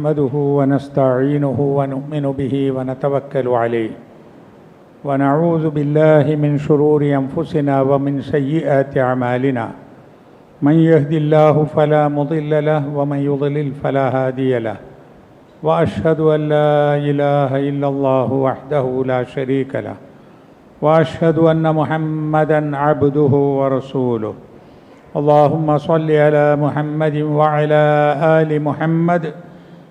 نحمده ونستعينه ونؤمن به ونتوكل عليه. ونعوذ بالله من شرور أنفسنا ومن سيئات أعمالنا. من يهد الله فلا مضل له ومن يضلل فلا هادي له. وأشهد أن لا إله إلا الله وحده لا شريك له. وأشهد أن محمدا عبده ورسوله. اللهم صل على محمد وعلى آل محمد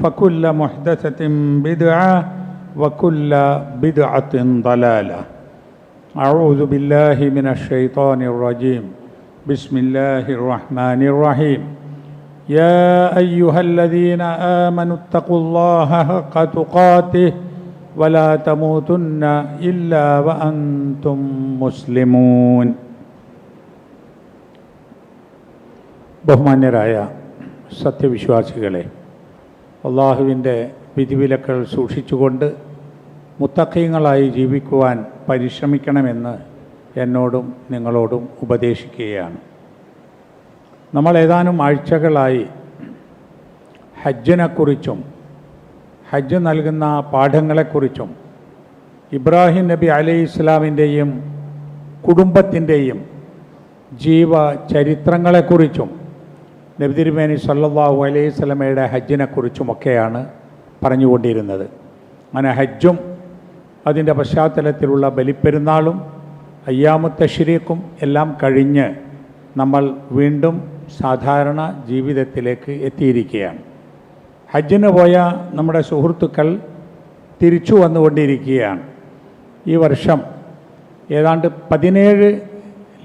فكل محدثه بدعه وكل بدعه ضلاله اعوذ بالله من الشيطان الرجيم بسم الله الرحمن الرحيم يا ايها الذين امنوا اتقوا الله حق تقاته ولا تموتن الا وانتم مسلمون ബഹുമാന്യരായ സത്യവിശ്വാസികളെ അള്ളാഹുവിന്റെ വിധിവിലക്കൾ സൂക്ഷിച്ചുകൊണ്ട് മുത്തക്കയങ്ങളായി ജീവിക്കുവാൻ പരിശ്രമിക്കണമെന്ന് എന്നോടും നിങ്ങളോടും ഉപദേശിക്കുകയാണ്. നമ്മൾ ഏതാനും ആഴ്ചകളായി ഹജ്ജിനെക്കുറിച്ചും ഹജ്ജ് നൽകുന്ന പാഠങ്ങളെക്കുറിച്ചും ഇബ്രാഹിം നബി അലൈഹി ഇസ്ലാമിന്റെയും കുടുംബത്തിന്റെയും ജീവ ചരിത്രങ്ങളെക്കുറിച്ചും നബി സല്ലാഹു അലൈഹി സ്വലമയുടെ ഹജ്ജിനെക്കുറിച്ചുമൊക്കെയാണ് പറഞ്ഞുകൊണ്ടിരുന്നത്. അങ്ങനെ ഹജ്ജും അതിന്റെ പശ്ചാത്തലത്തിലുള്ള ബലിപ്പെരുന്നാളും അയ്യാമത്തെ ശരീക്കും എല്ലാം കഴിഞ്ഞ് നമ്മൾ വീണ്ടും സാധാരണ ജീവിതത്തിലേക്ക് എത്തിയിരിക്കുകയാണ്. ഹജ്ജിന് പോയ നമ്മുടെ സുഹൃത്തുക്കൾ തിരിച്ചു വന്നുകൊണ്ടിരിക്കുകയാണ്. ഈ വർഷം ഏതാണ്ട് പതിനേഴ്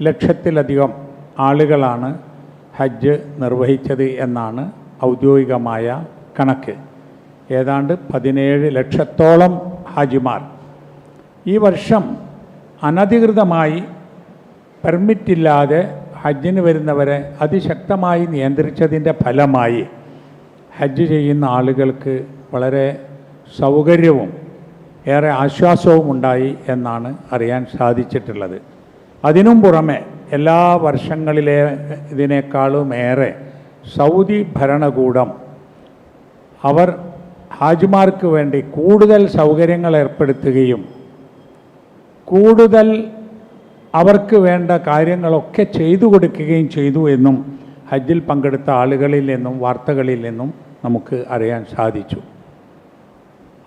ലക്ഷത്തിലധികം ആളുകളാണ് ഹജ്ജ് നിർവഹിച്ചത് എന്നാണ് ഔദ്യോഗികമായ കണക്ക്. ഏതാണ്ട് പതിനേഴ് ലക്ഷത്തോളം ഹാജിമാർ. ഈ വർഷം അനധികൃതമായി പെർമിറ്റില്ലാതെ ഹജ്ജിന് വരുന്നവരെ അതിശക്തമായി നിയന്ത്രിച്ചതിന്റെ ഫലമായി ഹജ്ജ് ചെയ്യുന്ന ആളുകൾക്ക് വളരെ സൗകര്യവും ഏറെ ആശ്വാസവും ഉണ്ടായി എന്നാണ് അറിയാൻ സാധിച്ചിട്ടുള്ളത്. അതിനും പുറമെ എല്ലാ വർഷങ്ങളിലെ ഇതിനേക്കാളും ഏറെ സൗദി ഭരണകൂടം അവർ ഹാജിമാർക്ക് വേണ്ടി കൂടുതൽ സൗകര്യങ്ങൾ ഏർപ്പെടുത്തുകയും കൂടുതൽ അവർക്ക് വേണ്ട കാര്യങ്ങളൊക്കെ ചെയ്തു കൊടുക്കുകയും ചെയ്തു എന്നും ഹജ്ജിൽ പങ്കെടുത്ത ആളുകളിൽ നിന്നും വാർത്തകളിൽ നിന്നും നമുക്ക് അറിയാൻ സാധിച്ചു.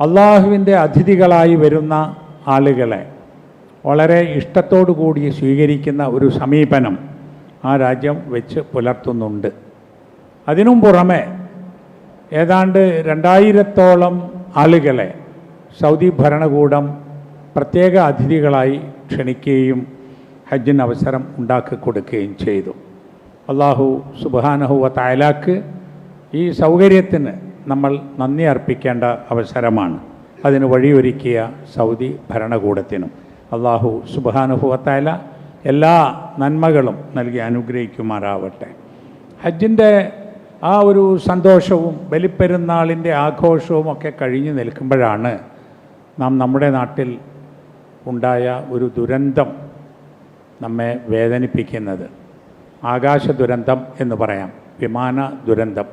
അള്ളാഹുവിന്റെ അതിഥികളായി വരുന്ന ആളുകളെ വളരെ ഇഷ്ടത്തോടു കൂടി സ്വീകരിക്കുന്ന ഒരു സമീപനം ആ രാജ്യം വെച്ച് പുലർത്തുന്നുണ്ട്. അതിനും പുറമെ ഏതാണ്ട് രണ്ടായിരത്തോളം ആളുകളെ സൗദി ഭരണകൂടം പ്രത്യേക അതിഥികളായി ക്ഷണിക്കുകയും ഹജ്ജിന് അവസരം ഉണ്ടാക്കി കൊടുക്കുകയും ചെയ്തു. അള്ളാഹു സുബാനഹുവ തായലാക്ക് ഈ സൗകര്യത്തിന് നമ്മൾ നന്ദി അർപ്പിക്കേണ്ട അവസരമാണ്. അതിന് വഴിയൊരുക്കിയ സൗദി ഭരണകൂടത്തിനും. അള്ളാഹു സുബാനുഭവത്തായ എല്ലാ നന്മകളും നൽകി അനുഗ്രഹിക്കുമാറാവട്ടെ. ഹജ്ജിന്റെ ആ ഒരു സന്തോഷവും ബലിപ്പെരുന്നാളിന്റെ ആഘോഷവും ഒക്കെ കഴിഞ്ഞു നിൽക്കുമ്പോഴാണ് നാം നമ്മുടെ നാട്ടിൽ ഉണ്ടായ ഒരു ദുരന്തം നമ്മെ വേദനിപ്പിക്കുന്നത്. ആകാശ ദുരന്തം എന്ന് പറയാം. വിമാന ദുരന്തം.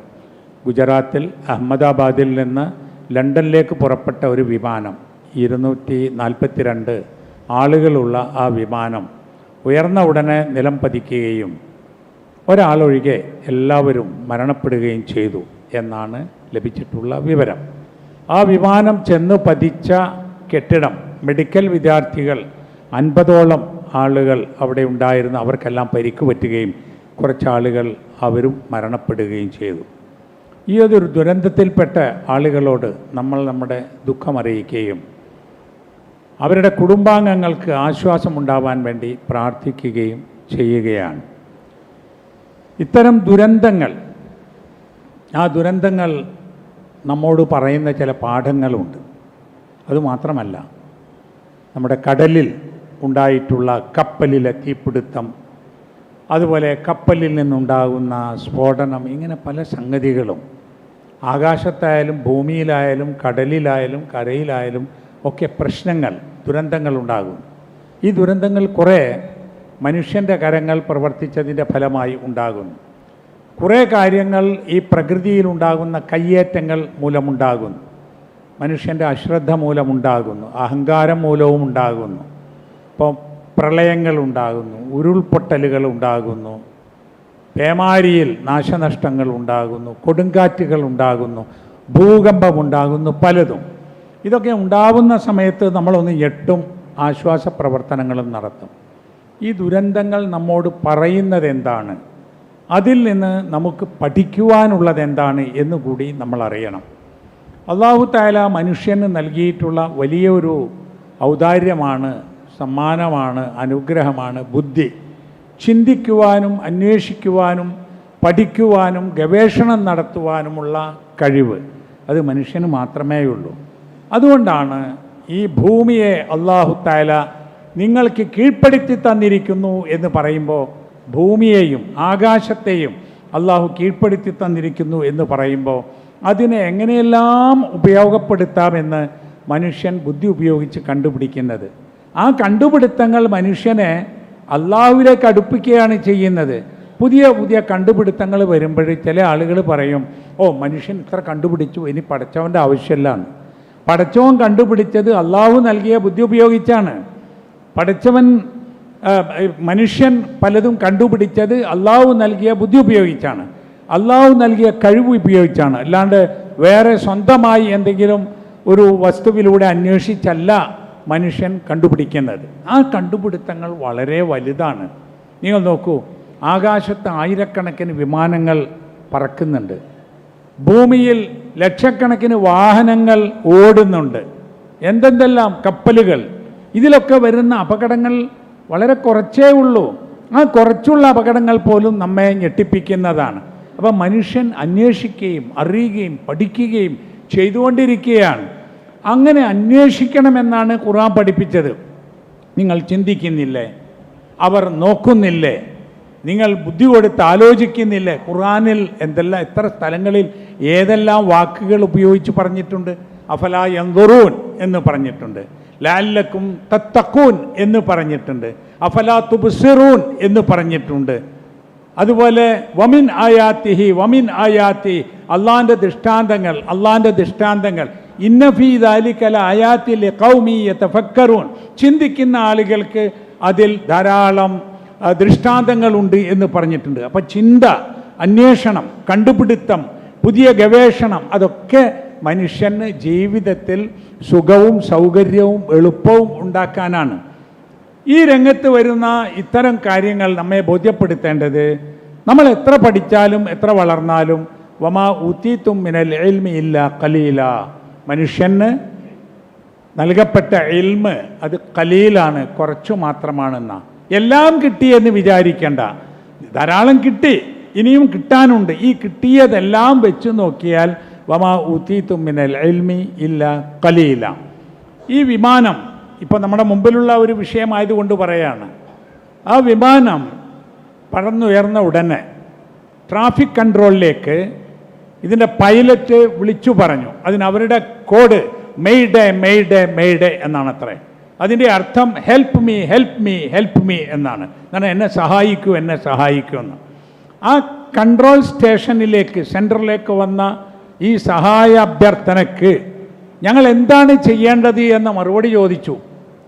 ഗുജറാത്തിൽ അഹമ്മദാബാദിൽ നിന്ന് ലണ്ടനിലേക്ക് പുറപ്പെട്ട ഒരു വിമാനം ഇരുന്നൂറ്റി നാൽപ്പത്തിരണ്ട് ആളുകളുള്ള ആ വിമാനം ഉയർന്ന ഉടനെ നിലം പതിക്കുകയും ഒരാളൊഴികെ എല്ലാവരും മരണപ്പെടുകയും ചെയ്തു എന്നാണ് ലഭിച്ചിട്ടുള്ള വിവരം. ആ വിമാനം ചെന്ന് പതിച്ച കെട്ടിടം മെഡിക്കൽ വിദ്യാർത്ഥികൾ അൻപതോളം ആളുകൾ അവിടെ ഉണ്ടായിരുന്ന അവർക്കെല്ലാം പരിക്ക് പറ്റുകയും കുറച്ചാളുകൾ അവരും മരണപ്പെടുകയും ചെയ്തു. ഈ ഒരു ദുരന്തത്തിൽപ്പെട്ട ആളുകളോട് നമ്മൾ നമ്മുടെ ദുഃഖമറിയിക്കുകയും അവരുടെ കുടുംബാംഗങ്ങൾക്ക് ആശ്വാസമുണ്ടാവാൻ വേണ്ടി പ്രാർത്ഥിക്കുകയും ചെയ്യുകയാണ്. ഇത്തരം ദുരന്തങ്ങൾ ആ ദുരന്തങ്ങൾ നമ്മോട് പറയുന്ന ചില പാഠങ്ങളുണ്ട്. അതുമാത്രമല്ല നമ്മുടെ കടലിൽ ഉണ്ടായിട്ടുള്ള കപ്പലിലെ തീപിടുത്തം അതുപോലെ കപ്പലിൽ നിന്നുണ്ടാകുന്ന സ്ഫോടനം ഇങ്ങനെ പല സംഗതികളും. ആകാശത്തായാലും ഭൂമിയിലായാലും കടലിലായാലും കരയിലായാലും ഒക്കെ പ്രശ്നങ്ങൾ ദുരന്തങ്ങൾ ഉണ്ടാകും ഈ ദുരന്തങ്ങൾ കുറേ മനുഷ്യന്റെ കരങ്ങൾ പ്രവർത്തിച്ചതിന്റെ ഫലമായി ഉണ്ടാകും. കുറേ കാര്യങ്ങൾ ഈ പ്രകൃതിയിലുണ്ടാകുന്ന കയ്യേറ്റങ്ങൾ മൂലമുണ്ടാകുന്നു മനുഷ്യന്റെ അശ്രദ്ധ മൂലമുണ്ടാകുന്നു അഹങ്കാരം മൂലവും ഉണ്ടാകുന്നു. ഇപ്പോൾ പ്രളയങ്ങൾ ഉണ്ടാകുന്നു ഉരുൾപൊട്ടലുകൾ ഉണ്ടാകുന്നു പേമാരിയിൽ നാശനഷ്ടങ്ങൾ ഉണ്ടാകുന്നു കൊടുങ്കാറ്റുകൾ ഉണ്ടാകുന്നു ഭൂകമ്പമുണ്ടാകുന്നു പലതും. ഇതൊക്കെ ഉണ്ടാവുന്ന സമയത്ത് നമ്മളൊന്ന് ഞെട്ടും ആശ്വാസ പ്രവർത്തനങ്ങളും നടത്തും. ഈ ദുരന്തങ്ങൾ നമ്മോട് പറയുന്നത് എന്താണ് അതിൽ നിന്ന് നമുക്ക് പഠിക്കുവാനുള്ളത് എന്താണ് എന്ന് കൂടി നമ്മൾ അറിയണം. അള്ളാഹു താല മനുഷ്യന് നൽകിയിട്ടുള്ള വലിയൊരു ഔദാര്യമാണ് സമ്മാനമാണ് അനുഗ്രഹമാണ് ബുദ്ധി. ചിന്തിക്കുവാനും അന്വേഷിക്കുവാനും പഠിക്കുവാനും ഗവേഷണം നടത്തുവാനുമുള്ള കഴിവ്. അത് മനുഷ്യന് മാത്രമേ ഉള്ളൂ അതുകൊണ്ടാണ് ഈ ഭൂമിയെ അള്ളാഹു തായാല നിങ്ങൾക്ക് കീഴ്പ്പെടുത്തി തന്നിരിക്കുന്നു എന്ന് പറയുമ്പോൾ ഭൂമിയെയും ആകാശത്തെയും അള്ളാഹു കീഴ്പ്പെടുത്തി തന്നിരിക്കുന്നു എന്ന് പറയുമ്പോൾ അതിനെ എങ്ങനെയെല്ലാം ഉപയോഗപ്പെടുത്താമെന്ന് മനുഷ്യൻ ബുദ്ധി ഉപയോഗിച്ച് കണ്ടുപിടിക്കുന്നത്. ആ കണ്ടുപിടുത്തങ്ങൾ മനുഷ്യനെ അള്ളാഹുവിലേക്ക് അടുപ്പിക്കുകയാണ് ചെയ്യുന്നത്. പുതിയ പുതിയ കണ്ടുപിടുത്തങ്ങൾ വരുമ്പോൾ ചില ആളുകൾ പറയും ഓ മനുഷ്യൻ ഇത്ര കണ്ടുപിടിച്ചു ഇനി പഠിച്ചവന്റെ ആവശ്യമില്ലാണ് പടച്ചവൻ കണ്ടുപിടിച്ചത് അള്ളാഹു നൽകിയ ബുദ്ധി ഉപയോഗിച്ചാണ്. പടച്ചവൻ മനുഷ്യൻ പലതും കണ്ടുപിടിച്ചത് അള്ളാഹു നൽകിയ ബുദ്ധി ഉപയോഗിച്ചാണ്. അള്ളാഹു നൽകിയ കഴിവ് ഉപയോഗിച്ചാണ്. അല്ലാണ്ട് വേറെ സ്വന്തമായി എന്തെങ്കിലും ഒരു വസ്തുവിലൂടെ അന്വേഷിച്ചല്ല മനുഷ്യൻ കണ്ടുപിടിക്കുന്നത്. ആ കണ്ടുപിടുത്തങ്ങൾ വളരെ വലുതാണ്. നിങ്ങൾ നോക്കൂ ആകാശത്ത് ആയിരക്കണക്കിന് വിമാനങ്ങൾ പറക്കുന്നുണ്ട്. ഭൂമിയിൽ ലക്ഷക്കണക്കിന് വാഹനങ്ങൾ ഓടുന്നുണ്ട്. എന്തെന്തെല്ലാം കപ്പലുകൾ. ഇതിലൊക്കെ വരുന്ന അപകടങ്ങൾ വളരെ കുറച്ചേ ഉള്ളൂ. ആ കുറച്ചുള്ള അപകടങ്ങൾ പോലും നമ്മെ ഞെട്ടിപ്പിക്കുന്നതാണ്. അപ്പം മനുഷ്യൻ അന്വേഷിക്കുകയും അറിയുകയും പഠിക്കുകയും ചെയ്തുകൊണ്ടിരിക്കുകയാണ്. അങ്ങനെ അന്വേഷിക്കണമെന്നാണ് ഖുറാൻ പഠിപ്പിച്ചത്. നിങ്ങൾ ചിന്തിക്കുന്നില്ലേ? അവർ നോക്കുന്നില്ലേ? നിങ്ങൾ ബുദ്ധി കൊടുത്ത് ആലോചിക്കുന്നില്ലേ? ഖുറാനിൽ എന്തെല്ലാം എത്ര സ്ഥലങ്ങളിൽ ഏതെല്ലാം വാക്കുകൾ ഉപയോഗിച്ച് പറഞ്ഞിട്ടുണ്ട്? അഫല യന്തുറൂൻ എന്ന് പറഞ്ഞിട്ടുണ്ട്. ലാലക്കും തത്തക്കൂൻ എന്ന് പറഞ്ഞിട്ടുണ്ട്. അഫല തുബ്സിറൂൻ എന്ന് പറഞ്ഞിട്ടുണ്ട്. അതുപോലെ വമിൻ ആയാത്തിഹി വമിൻ ആയാത്തി അള്ളാന്റെ ദൃഷ്ടാന്തങ്ങൾ അള്ളാന്റെ ദൃഷ്ടാന്തങ്ങൾ. ഇന്നഫീ ദാലിക്കല ആയാത്തിൽ കൗമീയ തഫക്കറൂൻ ചിന്തിക്കുന്ന ആളുകൾക്ക് അതിൽ ധാരാളം ദൃഷ്ടാന്തങ്ങളുണ്ട് എന്ന് പറഞ്ഞിട്ടുണ്ട്. അപ്പം ചിന്ത അന്വേഷണം കണ്ടുപിടുത്തം പുതിയ ഗവേഷണം അതൊക്കെ മനുഷ്യന് ജീവിതത്തിൽ സുഖവും സൗകര്യവും എളുപ്പവും ഉണ്ടാക്കാനാണ്. ഈ രംഗത്ത് വരുന്ന ഇത്തരം കാര്യങ്ങൾ നമ്മെ ബോധ്യപ്പെടുത്തേണ്ടത് നമ്മൾ എത്ര പഠിച്ചാലും എത്ര വളർന്നാലും വമാ ഊത്തീത്തും മിനൽ എൽമി ഇല്ല കലീല മനുഷ്യന് നൽകപ്പെട്ട എൽമ് അത് കലീലാണ് കുറച്ചു മാത്രമാണെന്ന. എല്ലാം കിട്ടിയെന്ന് വിചാരിക്കേണ്ട. ധാരാളം കിട്ടി. ഇനിയും കിട്ടാനുണ്ട്. ഈ കിട്ടിയതെല്ലാം വെച്ച് നോക്കിയാൽ വമാ ഊത്തീത്തും മിനൽ എൽമി ഇല്ല കലീല ഈ വിമാനം ഇപ്പോൾ നമ്മുടെ മുമ്പിലുള്ള ഒരു വിഷയമായതുകൊണ്ട് പറയാണ്. ആ വിമാനം പറന്നുയർന്ന ഉടനെ ട്രാഫിക് കൺട്രോളിലേക്ക് ഇതിന്റെ പൈലറ്റ് വിളിച്ചു പറഞ്ഞു. അതിന് അവരുടെ കോഡ് മെയ്ഡേ മെയ്ഡേ മെയ്ഡേ എന്നാണ് അത്രേ. അതിന്റെ അർത്ഥം help me help me help me എന്നാണ്. കാരണം എന്നെ സഹായിക്കൂ എന്നെ സഹായിക്കൂ എന്ന്. ആ കൺട്രോൾ സ്റ്റേഷനിലേക്ക് സെന്ററിലേക്ക് വന്ന ഈ സഹായ അഭ്യർത്ഥനയ്ക്ക് ഞങ്ങൾ എന്താണ് ചെയ്യേണ്ടത് എന്ന മറുപടി ചോദിച്ചു.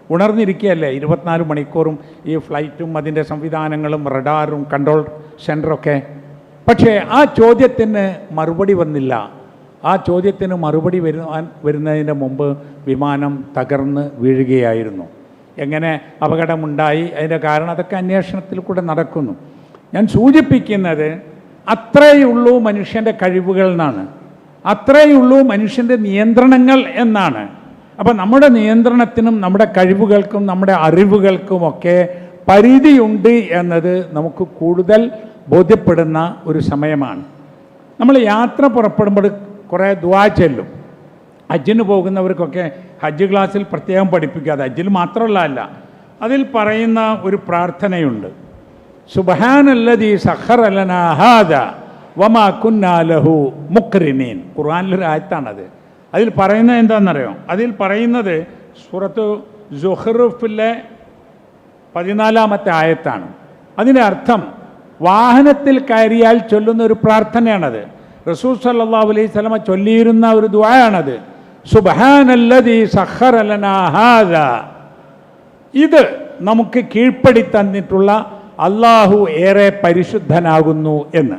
ഉണർന്നിരിക്കുകയല്ലേ? ഇരുപത്തിനാല് മണിക്കൂറും ഈ ഫ്ലൈറ്റും അതിന്റെ സംവിധാനങ്ങളും റഡാറും കൺട്രോൾ സെന്ററൊക്കെ പക്ഷേ ആ ചോദ്യത്തിന് മറുപടി വന്നില്ല. ആ ചോദ്യത്തിന് മറുപടി വരുവാൻ വരുന്നതിന് മുമ്പ് വിമാനം തകർന്ന് വീഴുകയായിരുന്നു. എങ്ങനെ അപകടമുണ്ടായി? അതിന്റെ കാരണം അതൊക്കെ അന്വേഷണത്തിൽ കൂടെ നടക്കുന്നു. ഞാൻ സൂചിപ്പിക്കുന്നത് അത്രയുള്ളൂ മനുഷ്യന്റെ കഴിവുകൾ എന്നാണ്. അത്രയുള്ളൂ മനുഷ്യന്റെ നിയന്ത്രണങ്ങൾ എന്നാണ്. അപ്പോൾ നമ്മുടെ നിയന്ത്രണത്തിനും നമ്മുടെ കഴിവുകൾക്കും നമ്മുടെ അറിവുകൾക്കുമൊക്കെ പരിധിയുണ്ട് എന്നത് നമുക്ക് കൂടുതൽ ബോധ്യപ്പെടുന്ന ഒരു സമയമാണ്. നമ്മൾ യാത്ര പുറപ്പെടുമ്പോൾ കുറേ ദുവാ ചെല്ലും. ഹജ്ജിന് പോകുന്നവർക്കൊക്കെ ഹജ്ജ് ക്ലാസ്സിൽ പ്രത്യേകം പഠിപ്പിക്കാതെ ഹജ്ജിൽ മാത്രമല്ല അതിൽ പറയുന്ന ഒരു പ്രാർത്ഥനയുണ്ട്. സുബഹാനല്ലതി സഹറലനാഹാദ വമാ കുന്നാലഹു മുക്രിനീൻ. ഖുർആനിലൊരു അതിൽ പറയുന്നത് എന്താണെന്നറിയോ? അതിൽ പറയുന്നത് സൂറത്ത് ജുഹറുഫിലെ പതിനാലാമത്തെ ആയത്താണ്. അതിന്റെ അർത്ഥം വാഹനത്തിൽ കയറിയാൽ ചൊല്ലുന്ന ഒരു പ്രാർത്ഥനയാണത്. റസൂൽ സല്ലല്ലാഹു അലൈഹി സ്വലമ ചൊല്ലിയിരുന്ന ഒരു ദ്വായാണത് സുബ്ഹാനല്ലദീ സഹറലനാഹാദ ഇത് നമുക്ക് കീഴ്പ്പടി തന്നിട്ടുള്ള അള്ളാഹു ഏറെ പരിശുദ്ധനാകുന്നു എന്ന്.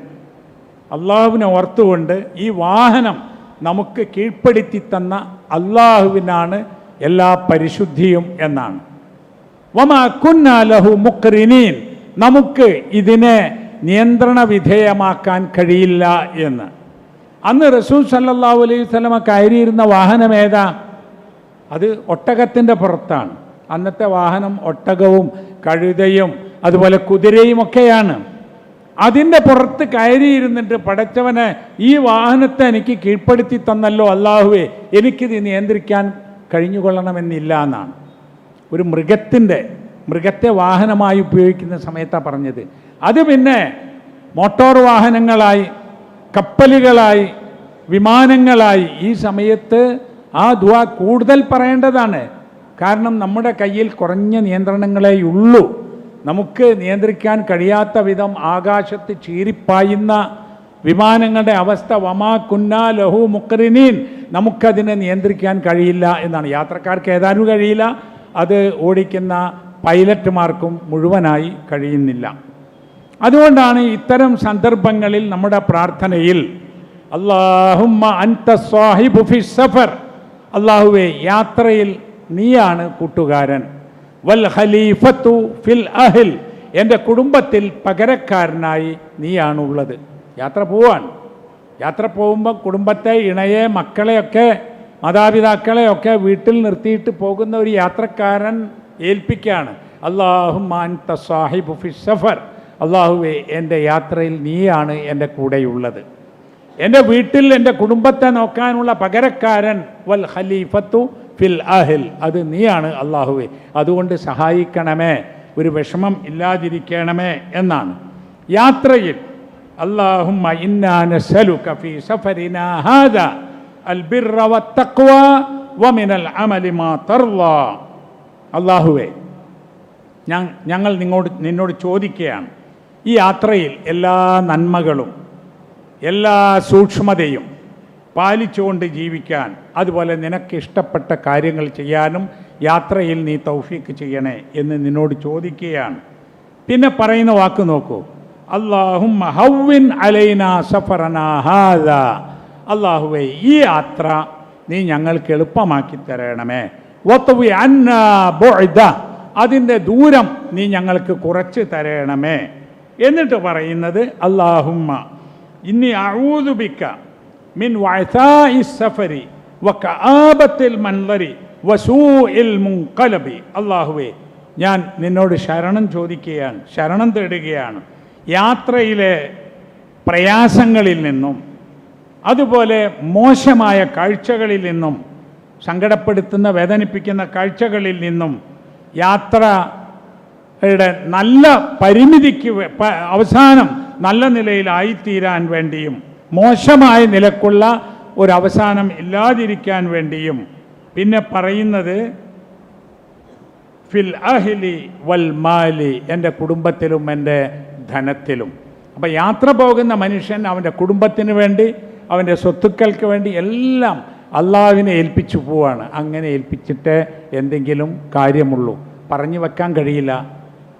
അള്ളാഹുവിനെ ഓർത്തുകൊണ്ട് ഈ വാഹനം നമുക്ക് കീഴ്പ്പെടുത്തി തന്ന അള്ളാഹുവിനാണ് എല്ലാ പരിശുദ്ധിയും എന്നാണ്. വമാ കുന്നാലഹു മുക്രിനീൻ നമുക്ക് ഇതിനെ നിയന്ത്രണ വിധേയമാക്കാൻ കഴിയില്ല എന്ന്. അന്ന് റസൂൽ സല്ലല്ലാഹു അലൈഹി സ്വലമ കയറിയിരുന്ന വാഹനം ഏതാ? അത് ഒട്ടകത്തിന്റെ പുറത്താണ്. അന്നത്തെ വാഹനം ഒട്ടകവും കഴുതയും അതുപോലെ കുതിരയും ഒക്കെയാണ് അതിന്റെ പുറത്ത് കയറിയിരുന്നിട്ട് പടച്ചവനെ ഈ വാഹനത്തെ എനിക്ക് കീഴ്പ്പെടുത്തി തന്നല്ലോ അള്ളാഹുവേ എനിക്കിത് നിയന്ത്രിക്കാൻ കഴിഞ്ഞുകൊള്ളണമെന്നില്ല എന്നാണ്. ഒരു മൃഗത്തിന്റെ മൃഗത്തെ വാഹനമായി ഉപയോഗിക്കുന്ന സമയത്താണ് പറഞ്ഞത്. അത് പിന്നെ മോട്ടോർ വാഹനങ്ങളായി കപ്പലുകളായി വിമാനങ്ങളായി ഈ സമയത്ത് ആ ദുവ കൂടുതൽ പറയേണ്ടതാണ്. കാരണം നമ്മുടെ കയ്യിൽ കുറഞ്ഞ നിയന്ത്രണങ്ങളേ ഉള്ളൂ നമുക്ക് നിയന്ത്രിക്കാൻ കഴിയാത്ത വിധം ആകാശത്ത് ചീരിപ്പായുന്ന വിമാനങ്ങളുടെ അവസ്ഥ വമാ കുന്ന ലഹു മുക്കറിനീൻ നമുക്കതിനെ നിയന്ത്രിക്കാൻ കഴിയില്ല എന്നാണ്. യാത്രക്കാർക്ക് ഏതാനും കഴിയില്ല അത് ഓടിക്കുന്ന പൈലറ്റുമാർക്കും മുഴുവനായി കഴിയുന്നില്ല. അതുകൊണ്ടാണ് ഇത്തരം സന്ദർഭങ്ങളിൽ നമ്മുടെ പ്രാർത്ഥനയിൽ അള്ളാഹുമ്മ അൻത സ്വാഹിബു ഫി സഫർ അള്ളാഹുവെ യാത്രയിൽ നീയാണ് കൂട്ടുകാരൻ വൽ ഖലീഫത്തു ഫിൽ അഹിൽ. എന്റെ കുടുംബത്തിൽ പകരക്കാരനായി നീയാണ് ഉള്ളത് യാത്ര പോവാൻ യാത്ര പോകുമ്പോൾ കുടുംബത്തെ ഇണയെ മക്കളെയൊക്കെ മാതാപിതാക്കളെയൊക്കെ വീട്ടിൽ നിർത്തിയിട്ട് പോകുന്ന ഒരു യാത്രക്കാരൻ ഏൽപ്പിക്കുകയാണ്. അള്ളാഹുമാൻ തസാഹിബ് ഫി സഫർ. എന്റെ യാത്രയിൽ നീയാണ് എന്റെ കൂടെയുള്ളത്. എന്റെ വീട്ടിൽ എന്റെ കുടുംബത്തെ നോക്കാനുള്ള പകരക്കാരൻ വൽ ഖലീഫത്തു ഫിൽ അഹിൽ. അത് നീയാണ് അള്ളാഹുവെ അതുകൊണ്ട് സഹായിക്കണമേ. ഒരു വിഷമം ഇല്ലാതിരിക്കണമേ എന്നാണ്. യാത്രയിൽ വമിനൽ മാ തർള. അള്ളാഹുവേ ഞങ്ങൾ നിങ്ങോട് നിന്നോട് ചോദിക്കുകയാണ്. ഈ യാത്രയിൽ എല്ലാ നന്മകളും എല്ലാ സൂക്ഷ്മതയും പാലിച്ചുകൊണ്ട് ജീവിക്കാൻ അതുപോലെ നിനക്ക് ഇഷ്ടപ്പെട്ട കാര്യങ്ങൾ ചെയ്യാനും യാത്രയിൽ നീ തൗഫീക്ക് ചെയ്യണേ എന്ന് നിന്നോട് ചോദിക്കുകയാണ്. പിന്നെ പറയുന്ന വാക്ക് നോക്കൂ. അള്ളാഹും അലൈന സഫറന ഹാദ. അള്ളാഹുവെ ഈ യാത്ര നീ ഞങ്ങൾക്ക് എളുപ്പമാക്കി തരണമേ. അതിന്റെ ദൂരം നീ ഞങ്ങൾക്ക് കുറച്ച് തരണമേ. എന്നിട്ട് പറയുന്നത് അള്ളാഹുമ്മ ഇന്നി അഴൂതുബിക്ക മിൻ സഫരി വകആബത്തിൽ മൻദരി വസൂഇൽ മുൻഖലബി അള്ളാഹുവേ ഞാൻ നിന്നോട് ശരണം ചോദിക്കുകയാണ് ശരണം തേടുകയാണ്. യാത്രയിലെ പ്രയാസങ്ങളിൽ നിന്നും അതുപോലെ മോശമായ കാഴ്ചകളിൽ നിന്നും സങ്കടപ്പെടുത്തുന്ന വേദനിപ്പിക്കുന്ന കാഴ്ചകളിൽ നിന്നും യാത്രയുടെ നല്ല പരിമിതിക്ക് അവസാനം നല്ല നിലയിലായിത്തീരാൻ വേണ്ടിയും മോശമായ നിലക്കുള്ള ഒരു അവസാനം ഇല്ലാതിരിക്കാൻ വേണ്ടിയും പിന്നെ പറയുന്നത് ഫിൽ അഹിലി വൽ മാലി എന്റെ കുടുംബത്തിലും എന്റെ ധനത്തിലും. അപ്പം യാത്ര പോകുന്ന മനുഷ്യൻ അവന്റെ കുടുംബത്തിന് വേണ്ടി അവന്റെ സ്വത്തുക്കൾക്ക് വേണ്ടി എല്ലാം അള്ളാഹുവിനെ ഏൽപ്പിച്ചു പോവാണ്. അങ്ങനെ ഏൽപ്പിച്ചിട്ട് എന്തെങ്കിലും കാര്യമുള്ളൂ. പറഞ്ഞു വെക്കാൻ കഴിയില്ല.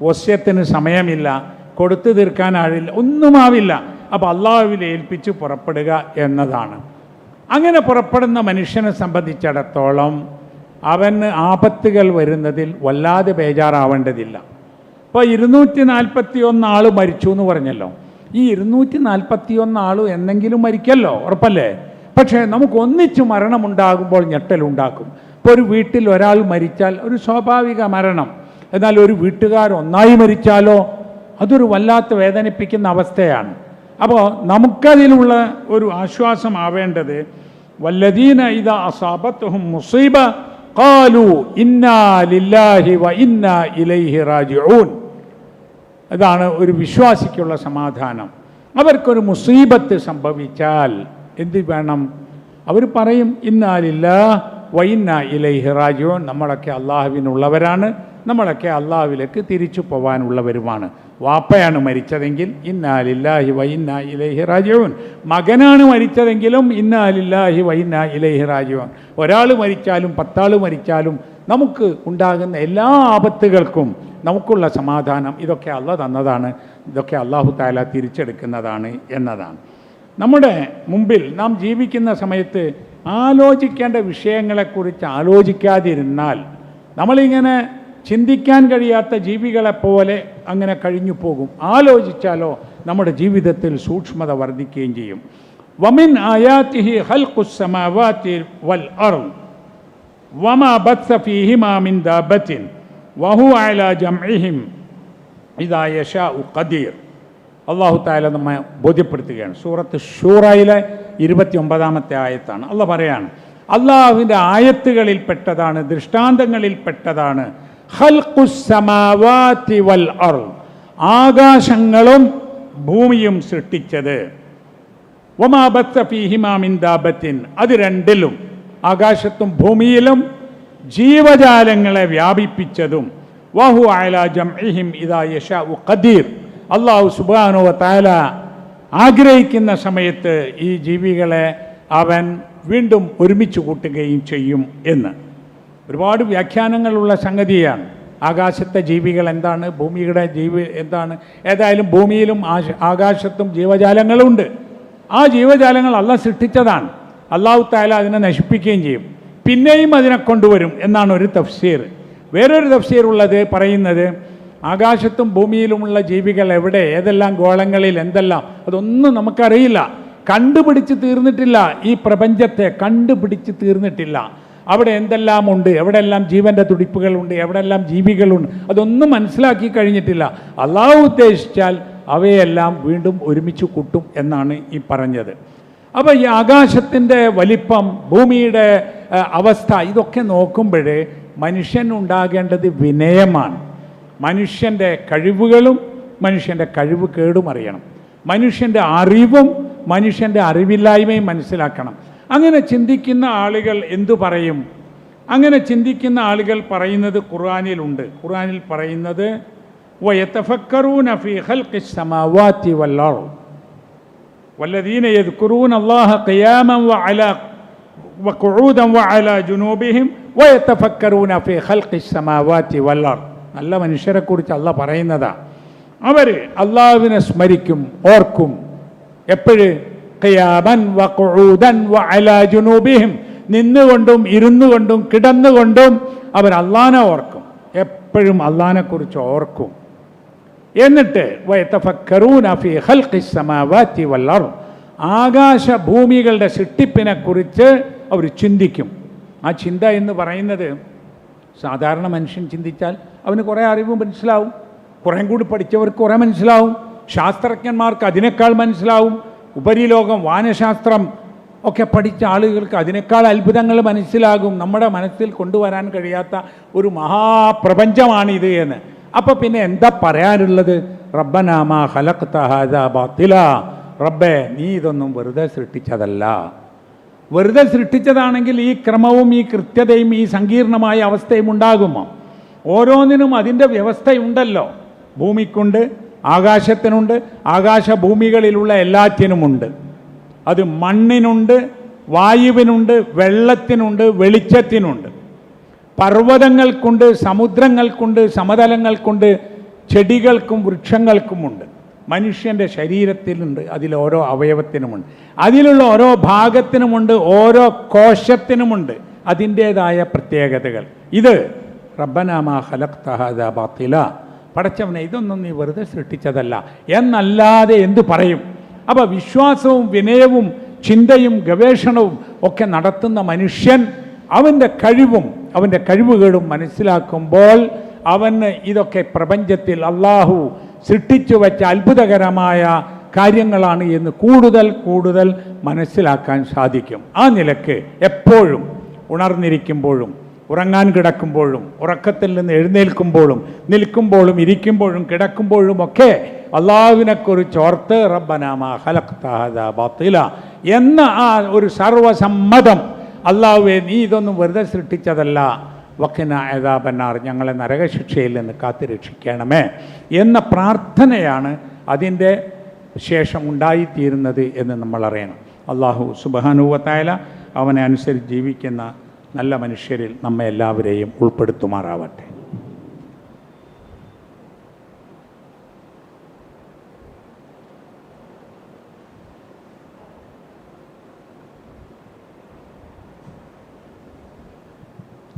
വസ്യത്തിന് സമയമില്ല. കൊടുത്തു തീർക്കാനാവില്ല ഒന്നുമാവില്ല അപ്പോൾ അള്ളാഹുവിൽ ഏൽപ്പിച്ച് പുറപ്പെടുക എന്നതാണ്. അങ്ങനെ പുറപ്പെടുന്ന മനുഷ്യനെ സംബന്ധിച്ചിടത്തോളം അവന് ആപത്തുകൾ വരുന്നതിൽ വല്ലാതെ ബേജാറാവേണ്ടതില്ല. ഇപ്പോൾ ഇരുന്നൂറ്റി നാൽപ്പത്തി ഒന്ന് ആൾ മരിച്ചു എന്ന് പറഞ്ഞല്ലോ. ഈ ഇരുന്നൂറ്റി നാൽപ്പത്തി ഒന്ന് ആളും എന്നെങ്കിലും മരിക്കല്ലോ ഉറപ്പല്ലേ? പക്ഷേ നമുക്ക് ഒന്നിച്ച് മരണമുണ്ടാകുമ്പോൾ ഞെട്ടലുണ്ടാക്കും ഇപ്പോൾ ഒരു വീട്ടിൽ ഒരാൾ മരിച്ചാൽ ഒരു സ്വാഭാവിക മരണം. എന്നാൽ ഒരു വീട്ടുകാർ ഒന്നായി മരിച്ചാലോ? അതൊരു വല്ലാത്ത വേദനിപ്പിക്കുന്ന അവസ്ഥയാണ്. അപ്പോൾ നമുക്കതിലുള്ള ഒരു ആശ്വാസം ആവേണ്ടത് വല്ലദീന ഇത അസാബത്തുഹും മുസീബ കാലു ഇന്നാ ലില്ലാഹി വ ഇന്ന ഇലൈഹി റാജിഊൻ. അതാണ് ഒരു വിശ്വാസിക്കുള്ള സമാധാനം. അവർക്കൊരു മുസീബത്ത് സംഭവിച്ചാൽ എന്ത് വേണം? അവർ പറയും ഇന്നാലില്ല വൈന്ന ഇലൈഹി റാജിഊൻ. നമ്മളൊക്കെ അള്ളാഹുവിനുള്ളവരാണ് നമ്മളൊക്കെ അള്ളാഹുവിലേക്ക് തിരിച്ചു പോകാനുള്ളവരുമാണ് വാപ്പയാണ് മരിച്ചതെങ്കിൽ ഇന്നാലില്ലാഹി വൈന്ന ഇലൈഹി രാജീവൻ മകനാണ് മരിച്ചതെങ്കിലും ഇന്നാലില്ലാഹി വൈന്ന ഇലൈഹി രാജീവൻ ഒരാൾ മരിച്ചാലും പത്താൾ മരിച്ചാലും നമുക്ക് ഉണ്ടാകുന്ന എല്ലാ ആപത്തുകൾക്കും നമുക്കുള്ള സമാധാനം ഇതൊക്കെ അല്ല തന്നതാണ് ഇതൊക്കെ അള്ളാഹു താല തിരിച്ചെടുക്കുന്നതാണ് എന്നതാണ്. നമ്മുടെ മുമ്പിൽ നാം ജീവിക്കുന്ന സമയത്ത് ആലോചിക്കേണ്ട വിഷയങ്ങളെക്കുറിച്ച് ആലോചിക്കാതിരുന്നാൽ നമ്മളിങ്ങനെ ചിന്തിക്കാൻ കഴിയാത്ത ജീവികളെപ്പോലെ അങ്ങനെ കഴിഞ്ഞു പോകും. ആലോചിച്ചാലോ നമ്മുടെ ജീവിതത്തിൽ സൂക്ഷ്മത വർദ്ധിക്കുകയും ചെയ്യും. വമിൻ ആയാത്തിഹി ഹൽഖുസമാവാത്തി വൽ അറു വമാ ബത്സ ഫീഹിമാ മിൻ ദാബത്തിൻ. വഹു അല ജംഇഹിം. ഇദാ ഉ ഖദീർ. അള്ളാഹു താല നമ്മെ ബോധ്യപ്പെടുത്തുകയാണ്. സൂറത്ത് ഷൂറയിലെ ഇരുപത്തി ഒമ്പതാമത്തെ ആയത്താണ്. അല്ല പറയാണ് അള്ളാഹുവിന്റെ ആയത്തുകളിൽ പെട്ടതാണ് വൽ ആകാശങ്ങളും ഭൂമിയും സൃഷ്ടിച്ചത്. ഒമാബത്ത ഫീഹിമാമിൻ ദാബത്തിൻ. അത് രണ്ടിലും ആകാശത്തും ഭൂമിയിലും ജീവജാലങ്ങളെ വ്യാപിപ്പിച്ചതും. വഹു അയല ജംഇഹിം ഇദാ ഉ ഖദീർ. അള്ളാഹു സുബാനോ താല ആഗ്രഹിക്കുന്ന സമയത്ത് ഈ ജീവികളെ അവൻ വീണ്ടും ഒരുമിച്ച് കൂട്ടുകയും ചെയ്യും എന്ന്. ഒരുപാട് വ്യാഖ്യാനങ്ങളുള്ള സംഗതിയാണ്. ആകാശത്തെ ജീവികൾ എന്താണ്? ഭൂമിയുടെ ജീവി എന്താണ്? ഏതായാലും ഭൂമിയിലും ആകാശത്തും ജീവജാലങ്ങളുണ്ട് ആ ജീവജാലങ്ങൾ അല്ല സൃഷ്ടിച്ചതാണ്. അള്ളാഹു താല അതിനെ നശിപ്പിക്കുകയും ചെയ്യും. പിന്നെയും അതിനെ കൊണ്ടുവരും എന്നാണ് ഒരു തഫ്സീർ. വേറൊരു തഫ്സീർ ഉള്ളത് പറയുന്നത് ആകാശത്തും ഭൂമിയിലുമുള്ള ജീവികൾ എവിടെ? ഏതെല്ലാം ഗോളങ്ങളിൽ? എന്തെല്ലാം? അതൊന്നും നമുക്കറിയില്ല. കണ്ടുപിടിച്ച് തീർന്നിട്ടില്ല ഈ പ്രപഞ്ചത്തെ. കണ്ടുപിടിച്ച് തീർന്നിട്ടില്ല. അവിടെ എന്തെല്ലാം ഉണ്ട്? എവിടെയെല്ലാം ജീവന്റെ തുടിപ്പുകളുണ്ട് എവിടെയെല്ലാം ജീവികളുണ്ട് അതൊന്നും മനസ്സിലാക്കി കഴിഞ്ഞിട്ടില്ല. അള്ളാഹു ഉദ്ദേശിച്ചാൽ അവയെല്ലാം വീണ്ടും ഒരുമിച്ച് കൂട്ടും എന്നാണ് ഈ പറഞ്ഞത്. അപ്പോൾ ഈ ആകാശത്തിന്റെ വലിപ്പം ഭൂമിയുടെ അവസ്ഥ ഇതൊക്കെ നോക്കുമ്പോഴേ മനുഷ്യൻ ഉണ്ടാകേണ്ടത് വിനയമാണ്. മനുഷ്യന്റെ കഴിവുകളും മനുഷ്യന്റെ കഴിവ് കേടും അറിയണം. മനുഷ്യന്റെ അറിവും മനുഷ്യന്റെ അറിവില്ലായ്മയും മനസ്സിലാക്കണം. അങ്ങനെ ചിന്തിക്കുന്ന ആളുകൾ എന്തു പറയും അങ്ങനെ ചിന്തിക്കുന്ന ആളുകൾ പറയുന്നത് ഖുർആനിലുണ്ട് ഖുർആനിൽ പറയുന്നത് വയത്തഫക്കറൂന ഫി ഖൽഖി സമാവാതി വൽ അർദ് والذين يذكرون الله قياما وعلى وقعودا وعلى جنوبهم ويتفكرون في خلق السماوات والأرض നല്ല മനുഷ്യരെക്കുറിച്ച് അല്ല പറയുന്നതാ അവർ അള്ളാഹുവിനെ സ്മരിക്കും ഓർക്കും എപ്പോഴ് ഖിയാമൻ വഖുഊദൻ വഅലാ ജുനൂബിഹിം. നിന്നുകൊണ്ടും ഇരുന്നുകൊണ്ടും കിടന്നുകൊണ്ടും അവർ അള്ളാനെ ഓർക്കും. എപ്പോഴും അള്ളാനെക്കുറിച്ച് കുറിച്ച് ഓർക്കും. എന്നിട്ട് ഫി ഹൽഖി സമാവാതി വൽ അർദ്. ആകാശ ഭൂമികളുടെ സൃഷ്ടിപ്പിനെ കുറിച്ച് അവർ ചിന്തിക്കും. ആ ചിന്ത എന്ന് പറയുന്നത് സാധാരണ മനുഷ്യൻ ചിന്തിച്ചാൽ അവന് കുറേ അറിവ് മനസ്സിലാവും. കുറേ കൂടി പഠിച്ചവർക്ക് കുറേ മനസ്സിലാവും. ശാസ്ത്രജ്ഞന്മാർക്ക് അതിനേക്കാൾ മനസ്സിലാവും. ഉപരിലോകം വാനശാസ്ത്രം ഒക്കെ പഠിച്ച ആളുകൾക്ക് അതിനേക്കാൾ അത്ഭുതങ്ങൾ മനസ്സിലാകും. നമ്മുടെ മനസ്സിൽ കൊണ്ടുവരാൻ കഴിയാത്ത ഒരു മഹാപ്രപഞ്ചമാണിത് എന്ന്. അപ്പോൾ പിന്നെ എന്താ പറയാനുള്ളത്? റബ്ബനാമ ഹലക് ബാത്തില. റബ്ബേ നീ ഇതൊന്നും വെറുതെ സൃഷ്ടിച്ചതല്ല. വെറുതെ സൃഷ്ടിച്ചതാണെങ്കിൽ ഈ ക്രമവും ഈ കൃത്യതയും ഈ സങ്കീർണമായ അവസ്ഥയും ഉണ്ടാകുമോ? ഓരോന്നിനും അതിന്റെ വ്യവസ്ഥയുണ്ടല്ലോ. ഭൂമിക്കുണ്ട് ആകാശത്തിനുണ്ട് ആകാശഭൂമികളിലുള്ള എല്ലാറ്റിനുമുണ്ട്. അത് മണ്ണിനുണ്ട് വായുവിനുണ്ട് വെള്ളത്തിനുണ്ട് വെളിച്ചത്തിനുണ്ട്. പർവതങ്ങൾക്കുണ്ട് സമുദ്രങ്ങൾക്കുണ്ട് സമതലങ്ങൾക്കുണ്ട് ചെടികൾക്കും വൃക്ഷങ്ങൾക്കുമുണ്ട്. മനുഷ്യന്റെ ശരീരത്തിലുണ്ട് അതിൽ ഓരോ അവയവത്തിനുമുണ്ട്. അതിലുള്ള ഓരോ ഭാഗത്തിനുമുണ്ട് ഓരോ കോശത്തിനുമുണ്ട് അതിന്റേതായ പ്രത്യേകതകൾ. ഇത് റബ്ബനാമ ഹലക്തഹദ ബാത്തില. പടച്ചവനെ ഇതൊന്നും നീ വെറുതെ സൃഷ്ടിച്ചതല്ല. എന്നല്ലാതെ എന്തു പറയും? അപ്പോൾ വിശ്വാസവും വിനയവും ചിന്തയും ഗവേഷണവും ഒക്കെ നടത്തുന്ന മനുഷ്യൻ അവന്റെ കഴിവും അവന്റെ കഴിവുകളും മനസ്സിലാക്കുമ്പോൾ അവന് ഇതൊക്കെ പ്രപഞ്ചത്തിൽ അള്ളാഹു സൃഷ്ടിച്ചു വെച്ച അത്ഭുതകരമായ കാര്യങ്ങളാണ് എന്ന് കൂടുതൽ കൂടുതൽ മനസ്സിലാക്കാൻ സാധിക്കും. ആ നിലയ്ക്ക് എപ്പോഴും ഉണർന്നിരിക്കുമ്പോഴും ഉറങ്ങാൻ കിടക്കുമ്പോഴും ഉറക്കത്തിൽ നിന്ന് എഴുന്നേൽക്കുമ്പോഴും നിൽക്കുമ്പോഴും ഇരിക്കുമ്പോഴും കിടക്കുമ്പോഴും ഒക്കെ അള്ളാഹുവിനെക്കുറിച്ച് ഓർത്ത് റബ്ബനാമ ഹലക്താഹദ ബാത്തില എന്ന ആ ഒരു സർവസമ്മതം അള്ളാഹുവെ നീ ഇതൊന്നും വെറുതെ സൃഷ്ടിച്ചതല്ല. വക്കിന ഏതാപന്നാർ ഞങ്ങളെ നരകശിക്ഷയിൽ നിന്ന് കാത്തുരക്ഷിക്കണമേ എന്ന പ്രാർത്ഥനയാണ് അതിന്റെ ശേഷം ഉണ്ടായിത്തീരുന്നത് എന്ന് നമ്മൾ അറിയണം. അള്ളാഹു സുബാനുവത്തായാല അവനെ അനുസരിച്ച് ജീവിക്കുന്ന നല്ല മനുഷ്യരിൽ നമ്മെ എല്ലാവരെയും ഉൾപ്പെടുത്തുമാറാവട്ടെ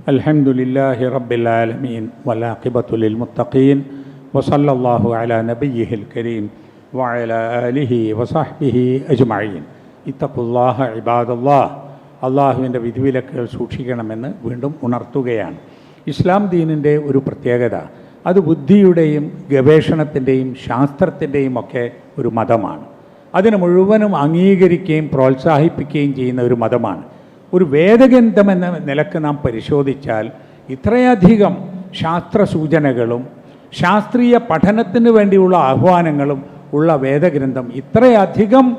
الحمد لله رب العالمين والعاقبة للمتقين وصلى الله على نبيه الكريم وعلى آله وصحبه أجمعين اتقوا الله عباد الله അള്ളാഹുവിന്റെ വിധിവിലക്കുകൾ സൂക്ഷിക്കണമെന്ന് വീണ്ടും ഉണർത്തുകയാണ്. ഇസ്ലാം ദീനിന്റെ ഒരു പ്രത്യേകത അത് ബുദ്ധിയുടെയും ഗവേഷണത്തിന്റെയും ശാസ്ത്രത്തിന്റെയും ഒക്കെ ഒരു മതമാണ്. അതിനെ മുഴുവനും അംഗീകരിക്കുകയും പ്രോത്സാഹിപ്പിക്കുകയും ചെയ്യുന്ന ഒരു മതമാണ്. ഒരു വേദഗ്രന്ഥമെന്ന നിലയ്ക്ക് നാം പരിശോധിച്ചാൽ ഇത്രയധികം ശാസ്ത്ര സൂചനകളും ശാസ്ത്രീയ പഠനത്തിന് വേണ്ടിയുള്ള ആഹ്വാനങ്ങളും ഉള്ള വേദഗ്രന്ഥം ഇത്രയധികം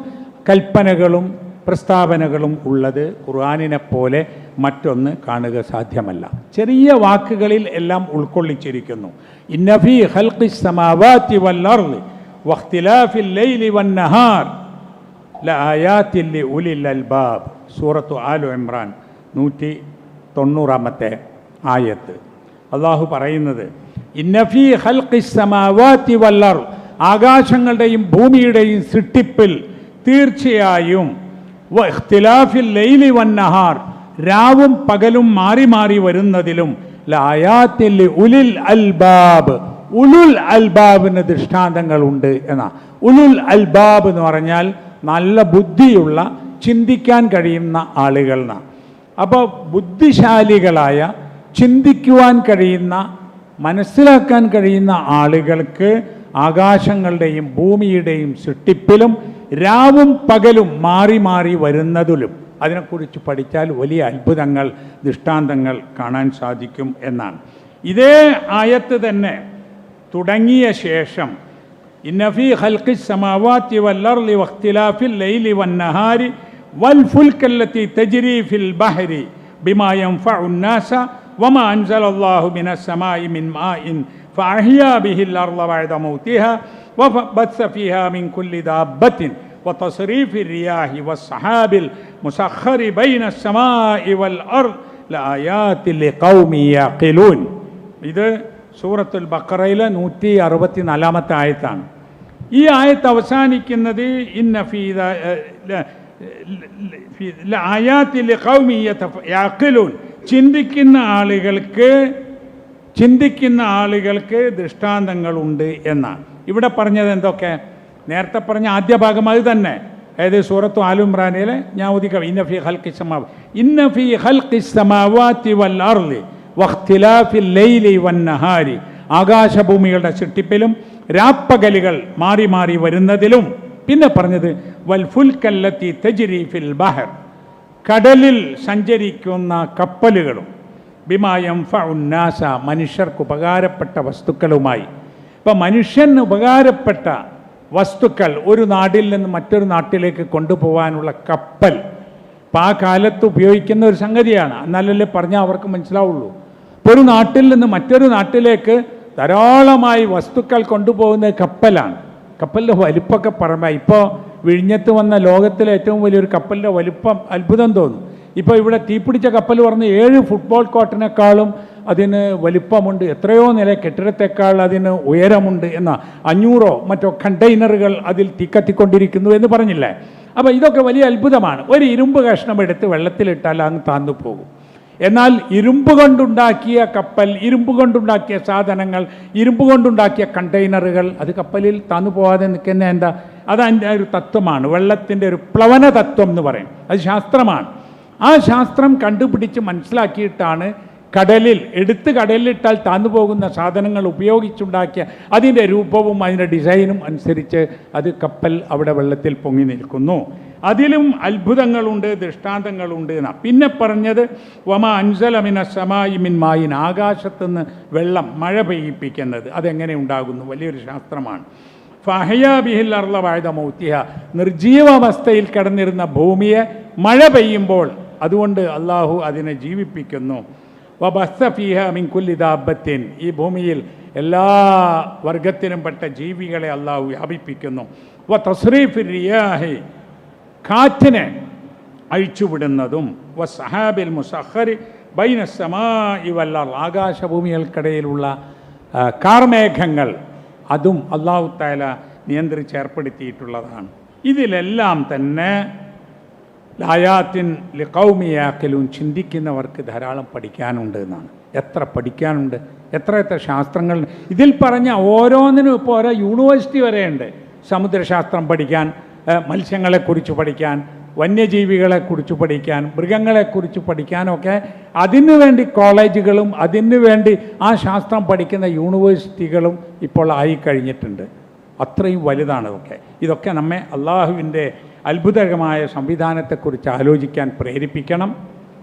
കൽപ്പനകളും പ്രസ്താവനകളും ഉള്ളത് ഖുർആാനിനെ പോലെ മറ്റൊന്ന് കാണുക സാധ്യമല്ല. ചെറിയ വാക്കുകളിൽ എല്ലാം ഉൾക്കൊള്ളിച്ചിരിക്കുന്നു. ലൈലി വന്നഹാർ സൂറത്തു ആലു ഇമ്രാൻ നൂറ്റി തൊണ്ണൂറാമത്തെ ആയത്ത്. അള്ളാഹു പറയുന്നത് ഇന്നഫി ഹൽഖി സമാവാത്തി ആകാശങ്ങളുടെയും ഭൂമിയുടെയും സൃഷ്ടിപ്പിൽ തീർച്ചയായും രാവും പകലും മാറി മാറി വരുന്നതിലും ലായാത്തിൽ ഉലിൽ അൽബാബ് ഉലുൽ അൽബാബിന് ദൃഷ്ടാന്തങ്ങളുണ്ട് എന്നാ. ഉലുൽ അൽബാബ് എന്ന് പറഞ്ഞാൽ നല്ല ബുദ്ധിയുള്ള ചിന്തിക്കാൻ കഴിയുന്ന ആളുകൾ എന്നാണ് അപ്പോൾ ബുദ്ധിശാലികളായ ചിന്തിക്കുവാൻ കഴിയുന്ന മനസ്സിലാക്കാൻ കഴിയുന്ന ആളുകൾക്ക് ആകാശങ്ങളുടെയും ഭൂമിയുടെയും സൃഷ്ടിപ്പിലും രാവും പകലും മാറി മാറി വരുന്നതിലും അതിനെക്കുറിച്ച് പഠിച്ചാൽ വലിയ അത്ഭുതങ്ങൾ ദൃഷ്ടാന്തങ്ങൾ കാണാൻ സാധിക്കും എന്നാണ്. ഇതേ ആയത്ത് തന്നെ തുടങ്ങിയ ശേഷം ഇന്നഫി ഹൽക്കി സമാവാത്തി വല്ലർലി വഖ്തിലാഫിൽ ലൈലി വന്നഹാരി വൽ ഫുൽക്കല്ലത്തി തജിരി ഫിൽ ബഹരി ബിമായം ഫ ഉന്നാസ വമ അൻസലല്ലാഹു മിനസ് സമായി മിൻ മാ ഇൻ ഫഅഹിയ ബിഹിൽ അർള മൗത്തിഹ وبث فيها من كل دابة وتصريف الرياح والسحاب المسخر بين السماء والأرض لآيات لقوم يعقلون ഇത് സൂറത്തുൽ ബക്കറയിലെ നൂറ്റി അറുപത്തി നാലാമത്തെ ആയത്താണ് ഈ ആയത്ത് അവസാനിക്കുന്നത് ഇന്ന ഫീദ യാക്കിലൂൻ ചിന്തിക്കുന്ന ആളുകൾക്ക് ചിന്തിക്കുന്ന ആളുകൾക്ക് ദൃഷ്ടാന്തങ്ങളുണ്ട് എന്നാണ് ഇവിടെ പറഞ്ഞത് എന്തൊക്കെ? നേരത്തെ പറഞ്ഞ ആദ്യ ഭാഗം അത് തന്നെ. അതായത് സൂറത്തു ആലുംറാനിലെ ഞാൻ ഉദിക്കാം ആകാശഭൂമികളുടെ ചിട്ടിപ്പിലും രാപ്പകലുകൾ മാറി മാറി വരുന്നതിലും. പിന്നെ പറഞ്ഞത് വൽ ഫുൽക്കല്ലത്തി ബഹർ കടലിൽ സഞ്ചരിക്കുന്ന കപ്പലുകളും ബിമായം ഉന്നാസ മനുഷ്യർക്ക് ഉപകാരപ്പെട്ട വസ്തുക്കളുമായി. ഇപ്പം മനുഷ്യന് ഉപകാരപ്പെട്ട വസ്തുക്കൾ ഒരു നാട്ടിൽ നിന്ന് മറ്റൊരു നാട്ടിലേക്ക് കൊണ്ടുപോകാനുള്ള കപ്പൽ. അപ്പം ആ കാലത്ത് ഉപയോഗിക്കുന്ന ഒരു സംഗതിയാണ്. എന്നാലല്ലേ പറഞ്ഞാൽ അവർക്ക് മനസ്സിലാവുള്ളൂ. ഇപ്പോൾ ഒരു നാട്ടിൽ നിന്ന് മറ്റൊരു നാട്ടിലേക്ക് ധാരാളമായി വസ്തുക്കൾ കൊണ്ടുപോകുന്ന കപ്പലാണ്. കപ്പലിന്റെ വലിപ്പമൊക്കെ പറയുമ്പോൾ ഇപ്പോൾ വിഴിഞ്ഞത്ത് വന്ന ലോകത്തിലെ ഏറ്റവും വലിയൊരു കപ്പലിന്റെ വലിപ്പം അത്ഭുതം തോന്നും. ഇപ്പോൾ ഇവിടെ തീപിടിച്ച കപ്പൽ പറഞ്ഞ് ഏഴ് ഫുട്ബോൾ കോർട്ടിനേക്കാളും അതിന് വലിപ്പമുണ്ട്. എത്രയോ നില കെട്ടിടത്തെക്കാൾ അതിന് ഉയരമുണ്ട് എന്ന അഞ്ഞൂറോ മറ്റോ കണ്ടെയ്നറുകൾ അതിൽ തിക്കത്തിക്കൊണ്ടിരിക്കുന്നു എന്ന് പറഞ്ഞില്ലേ? അപ്പോൾ ഇതൊക്കെ വലിയ അത്ഭുതമാണ്. ഒരു ഇരുമ്പ് കഷ്ണം എടുത്ത് വെള്ളത്തിലിട്ടാൽ അങ്ങ് താന്നു പോകും. എന്നാൽ ഇരുമ്പ് കൊണ്ടുണ്ടാക്കിയ കപ്പൽ ഇരുമ്പ് കൊണ്ടുണ്ടാക്കിയ സാധനങ്ങൾ ഇരുമ്പ് കൊണ്ടുണ്ടാക്കിയ കണ്ടെയ്നറുകൾ അത് കപ്പലിൽ താന്നു പോകാതെ നിൽക്കുന്ന എന്താ? അത് അതിന്റെ ഒരു തത്വമാണ്. വെള്ളത്തിന്റെ ഒരു പ്ലവന തത്വം എന്ന് പറയും. അത് ശാസ്ത്രമാണ്. ആ ശാസ്ത്രം കണ്ടുപിടിച്ച് മനസ്സിലാക്കിയിട്ടാണ് കടലിൽ എടുത്ത് കടലിലിട്ടാൽ താന്നു പോകുന്ന സാധനങ്ങൾ ഉപയോഗിച്ചുണ്ടാക്കിയ അതിന്റെ രൂപവും അതിന്റെ ഡിസൈനും അനുസരിച്ച് അത് കപ്പൽ അവിടെ വെള്ളത്തിൽ പൊങ്ങി നിൽക്കുന്നു. അതിലും അത്ഭുതങ്ങളുണ്ട് ദൃഷ്ടാന്തങ്ങളുണ്ട് എന്നാ. പിന്നെ പറഞ്ഞത് വമ അൻസലമിന സമായിമിൻ മായിൻ ആകാശത്തുനിന്ന് വെള്ളം മഴ പെയ്യിപ്പിക്കുന്നത്. അതെങ്ങനെ ഉണ്ടാകുന്നു? വലിയൊരു ശാസ്ത്രമാണ്. ഫഹയാബിഹിൽ അർള വാഴുത മൗത്തിഹ. നിർജീവാവസ്ഥയിൽ കിടന്നിരുന്ന ഭൂമിയെ മഴ പെയ്യുമ്പോൾ അതുകൊണ്ട് അള്ളാഹു അതിനെ ജീവിപ്പിക്കുന്നു. വബസ്ത ഫീഹ മിൻ കുല്ലി ദാബത്തിൻ. ഈ ഭൂമിയിൽ എല്ലാ വർഗത്തിനും പെട്ട ജീവികളെ അള്ളാഹു വ്യാപിപ്പിക്കുന്നു. വ റിയാഹി കാറ്റിനെ അഴിച്ചുവിടുന്നതും വ സഹാബിൽ മുസഹരി ബൈന സമായി വല്ല ആകാശഭൂമികൾക്കിടയിലുള്ള കാർമേഘങ്ങൾ അതും അള്ളാഹു താല നിയന്ത്രിച്ച് ഏർപ്പെടുത്തിയിട്ടുള്ളതാണ്. ഇതിലെല്ലാം തന്നെ ലായാത്തിൻ ലിക്കൗമിയാക്കലും ചിന്തിക്കുന്നവർക്ക് ധാരാളം പഠിക്കാനുണ്ട് എന്നാണ്. എത്ര പഠിക്കാനുണ്ട്? എത്ര എത്ര ശാസ്ത്രങ്ങൾ. ഇതിൽ പറഞ്ഞ ഓരോന്നിനും ഇപ്പോൾ ഓരോ യൂണിവേഴ്സിറ്റി വരെയുണ്ട് സമുദ്രശാസ്ത്രം പഠിക്കാൻ മത്സ്യങ്ങളെക്കുറിച്ച് പഠിക്കാൻ വന്യജീവികളെക്കുറിച്ച് പഠിക്കാൻ മൃഗങ്ങളെക്കുറിച്ച് പഠിക്കാനൊക്കെ അതിനു വേണ്ടി കോളേജുകളും അതിനു വേണ്ടി ആ ശാസ്ത്രം പഠിക്കുന്ന യൂണിവേഴ്സിറ്റികളും ഇപ്പോൾ ആയിക്കഴിഞ്ഞിട്ടുണ്ട് അത്രയും വലുതാണ് ഇതൊക്കെ. ഇതൊക്കെ നമ്മെ അള്ളാഹുവിന്റെ അത്ഭുതകരമായ സംവിധാനത്തെക്കുറിച്ച് ആലോചിക്കാൻ പ്രേരിപ്പിക്കണം.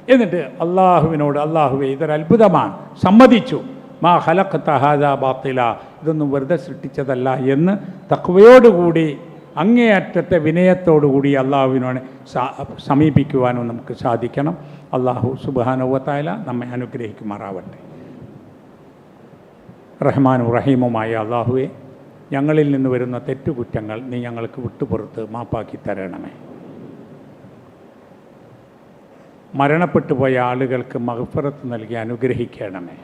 എന്നിട്ട് അള്ളാഹുവിനോട് അള്ളാഹുവെ ഇതൊരു അത്ഭുതമാണ് സമ്മതിച്ചു. മാ ഹലഖ് തഹാദ ബാത്തില. ഇതൊന്നും വെറുതെ സൃഷ്ടിച്ചതല്ല എന്ന് തക്വയോടുകൂടി അങ്ങേയറ്റത്തെ വിനയത്തോടുകൂടി അള്ളാഹുവിനോട് സമീപിക്കുവാനും നമുക്ക് സാധിക്കണം. അള്ളാഹു സുബാനുവത്തായ നമ്മെ അനുഗ്രഹിക്കുമാറാവട്ടെ. റഹ്മാനും റഹീമുമായ അള്ളാഹുവെ ഞങ്ങളിൽ നിന്ന് വരുന്ന തെറ്റുകുറ്റങ്ങൾ നീ ഞങ്ങൾക്ക് വിട്ടുപുറത്ത് മാപ്പാക്കി തരണമേ. മരണപ്പെട്ടു പോയ ആളുകൾക്ക് മഹഫറത്ത് നൽകി അനുഗ്രഹിക്കണമേ.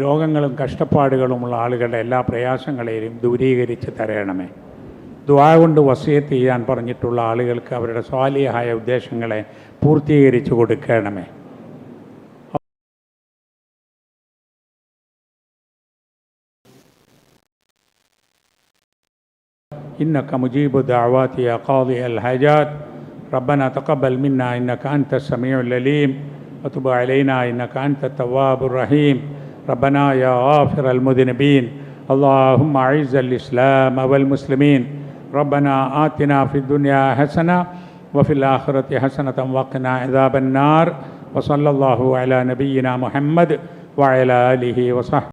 രോഗങ്ങളും കഷ്ടപ്പാടുകളുമുള്ള ആളുകളുടെ എല്ലാ പ്രയാസങ്ങളെയും ദൂരീകരിച്ച് തരണമേ. ദ്വാ കൊണ്ട് വസിയത്ത് ചെയ്യാൻ പറഞ്ഞിട്ടുള്ള ആളുകൾക്ക് അവരുടെ സ്വാലിയായ ഉദ്ദേശങ്ങളെ പൂർത്തീകരിച്ചു കൊടുക്കണമേ. إنك مجيب الدعوات يا قاضي الحاجات. ربنا تقبل منا إنك أنت السميع العليم. وتب علينا إنك أنت التواب الرحيم. ربنا يا غافر المذنبين. اللهم أعز الإسلام والمسلمين. ربنا آتنا في الدنيا حسنة وفي الآخرة حسنة وقنا عذاب النار. وصلى الله على نبينا محمد وعلى آله وصحبه.